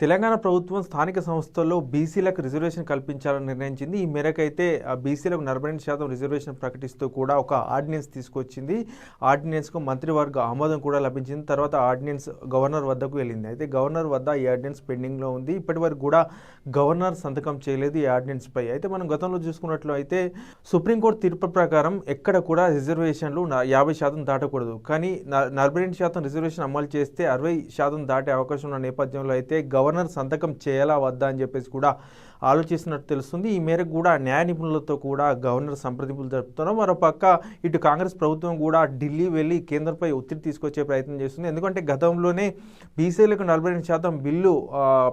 తెలంగాణ ప్రభుత్వం స్థానిక సంస్థల్లో బీసీలకు రిజర్వేషన్ కల్పించాలని నిర్ణయించింది. ఈ మేరకు అయితే ఆ బీసీలకు నలభై రెండు శాతం రిజర్వేషన్ ప్రకటిస్తూ కూడా ఒక ఆర్డినెన్స్ తీసుకొచ్చింది. ఆర్డినెన్స్కు మంత్రివర్గ ఆమోదం కూడా లభించింది. తర్వాత ఆర్డినెన్స్ గవర్నర్ వద్దకు వెళ్ళింది. అయితే గవర్నర్ వద్ద ఈ ఆర్డినెన్స్ పెండింగ్లో ఉంది. ఇప్పటి వరకు కూడా గవర్నర్ సంతకం చేయలేదు ఈ ఆర్డినెన్స్పై అయితే మనం గతంలో చూసుకున్నట్లు అయితే సుప్రీంకోర్టు తీర్పు ప్రకారం ఎక్కడ కూడా రిజర్వేషన్లు యాభై శాతం దాటకూడదు. కానీ నలభై రెండు శాతం రిజర్వేషన్ అమలు చేస్తే అరవై శాతం దాటే అవకాశం ఉన్న నేపథ్యంలో అయితే గవర్నర్ సంతకం చేయాలా వద్దా అని చెప్పేసి కూడా ఆలోచిస్తున్నట్టు తెలుస్తుంది. ఈ మేరకు కూడా న్యాయ నిపుణులతో కూడా గవర్నర్ సంప్రదింపులు జరుపుతున్నారు. మరోపక్క ఇటు కాంగ్రెస్ ప్రభుత్వం కూడా ఢిల్లీ వెళ్ళి కేంద్రంపై ఒత్తిడి తీసుకొచ్చే ప్రయత్నం చేస్తుంది. ఎందుకంటే గతంలోనే బీసీలకు నలభై రెండు శాతం బిల్లు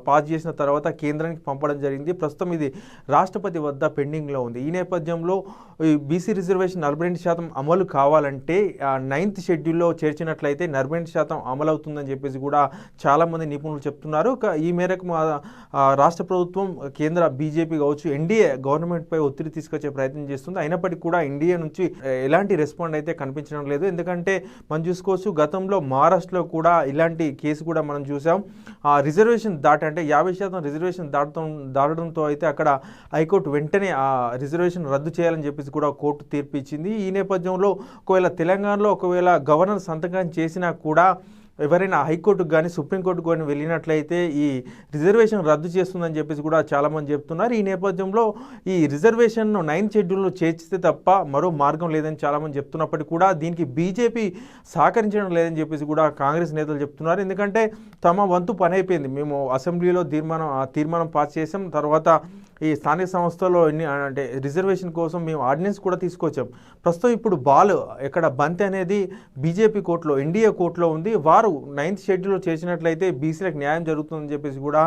పాస్ చేసిన తర్వాత కేంద్రానికి పంపడం జరిగింది. ప్రస్తుతం ఇది రాష్ట్రపతి వద్ద పెండింగ్లో ఉంది. ఈ నేపథ్యంలో ఈ బీసీ రిజర్వేషన్ నలభై రెండు శాతం అమలు కావాలంటే నైన్త్ షెడ్యూల్లో చేర్చినట్లయితే నలభై రెండు శాతం అమలు అవుతుందని చెప్పేసి కూడా చాలామంది నిపుణులు చెప్తున్నారు. ఈ మేరకు మా రాష్ట్ర ప్రభుత్వం కేంద్ర బీజేపీ కావచ్చు ఎన్డీఏ గవర్నమెంట్పై ఒత్తిడి తీసుకొచ్చే ప్రయత్నం చేస్తుంది. అయినప్పటికీ కూడా ఎన్డీఏ నుంచి ఎలాంటి రెస్పాండ్ అయితే కనిపించడం లేదు. ఎందుకంటే మనం చూసుకోవచ్చు గతంలో మహారాష్ట్రలో కూడా ఇలాంటి కేసు కూడా మనం చూసాం. ఆ రిజర్వేషన్ దాట అంటే యాభై శాతం రిజర్వేషన్ దాటడం దాటడంతో అయితే అక్కడ హైకోర్టు వెంటనే ఆ రిజర్వేషన్ రద్దు చేయాలని చెప్పేసి కూడా కోర్టు తీర్పు ఇచ్చింది. ఈ నేపథ్యంలో ఒకవేళ తెలంగాణలో ఒకవేళ గవర్నర్ సంతకం చేసినా కూడా ఎవరైనా హైకోర్టుకు కానీ సుప్రీంకోర్టుకు కానీ వెళ్ళినట్లయితే ఈ రిజర్వేషన్ రద్దు చేస్తుందని చెప్పేసి కూడా చాలామంది చెప్తున్నారు. ఈ నేపథ్యంలో ఈ రిజర్వేషన్ను నైన్త్ షెడ్యూల్లో చేర్చితే తప్ప మరో మార్గం లేదని చాలామంది చెప్తున్నప్పటికీ కూడా దీనికి బీజేపీ సహకరించడం లేదని చెప్పేసి కూడా కాంగ్రెస్ నేతలు చెప్తున్నారు. ఎందుకంటే తమ వంతు పని అయిపోయింది. మేము అసెంబ్లీలో తీర్మానం ఆ తీర్మానం పాస్ చేసాం. తర్వాత ఈ స్థానిక సంస్థలో ఎన్ని అంటే రిజర్వేషన్ కోసం మేము ఆర్డినెన్స్ కూడా తీసుకొచ్చాం. ప్రస్తుతం ఇప్పుడు బాల్ ఎక్కడ బంతి అనేది బీజేపీ కోర్టులో ఎన్డీఏ కోర్టులో ఉంది. వారు నైన్త్ షెడ్యూల్లో చేసినట్లయితే బీసీలకు న్యాయం జరుగుతుందని చెప్పేసి కూడా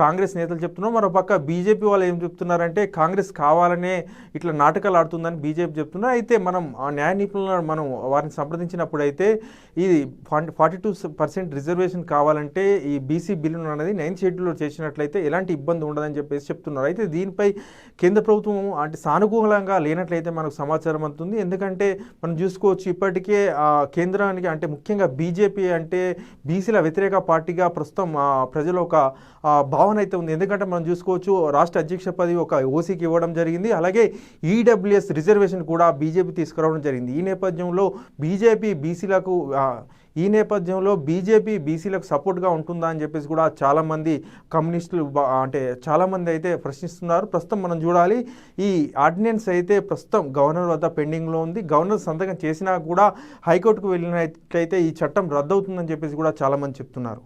కాంగ్రెస్ నేతలు చెప్తున్నారు. మరోపక్క బీజేపీ వాళ్ళు ఏం చెప్తున్నారంటే కాంగ్రెస్ కావాలనే ఇట్లా నాటకాలు ఆడుతుందని బీజేపీ చెప్తున్నారు. అయితే మనం ఆ న్యాయ నిపుణులను మనం వారిని సంప్రదించినప్పుడు అయితే ఇది ఫార్టీ టూ పర్సెంట్ రిజర్వేషన్ కావాలంటే ఈ బీసీ బిల్లును అనేది నైన్త్ షెడ్యూల్లో చేసినట్లయితే ఎలాంటి ఇబ్బంది ఉండదని చెప్పేసి చెప్తున్నారు. అయితే దీనిపై కేంద్ర ప్రభుత్వం అంటే సానుకూలంగా లేనట్లయితే మనకు సమాచారం అందుతుంది. ఎందుకంటే మనం చూసుకోవచ్చు ఇప్పటికే ఆ, కేంద్రానికి అంటే ముఖ్యంగా బీజేపీ అంటే బీసీల వ్యతిరేక పార్టీగా ప్రస్తుతం ప్రజలు ఒక భావన అయితే ఉంది. ఎందుకంటే మనం చూసుకోవచ్చు రాష్ట్ర అధ్యక్ష పదవి ఒక ఓసీకి ఇవ్వడం జరిగింది. అలాగే ఈడబ్ల్యూఎస్ రిజర్వేషన్ కూడా బీజేపీ తీసుకురావడం జరిగింది. ఈ నేపథ్యంలో బీజేపీ బీసీలకు ఈ నేపథ్యంలో బీజేపీ బీసీలకు సపోర్ట్గా ఉంటుందా అని చెప్పేసి కూడా చాలామంది కమ్యూనిస్టులు అంటే చాలామంది అయితే ప్రశ్నిస్తున్నారు. ప్రస్తుతం మనం చూడాలి ఈ ఆర్డినెన్స్ అయితే ప్రస్తుతం గవర్నర్ వద్ద పెండింగ్లో ఉంది. గవర్నర్ సంతకం చేసినా కూడా హైకోర్టుకు వెళ్ళినట్లయితే ఈ చట్టం రద్దవుతుందని చెప్పేసి కూడా చాలామంది చెప్తున్నారు.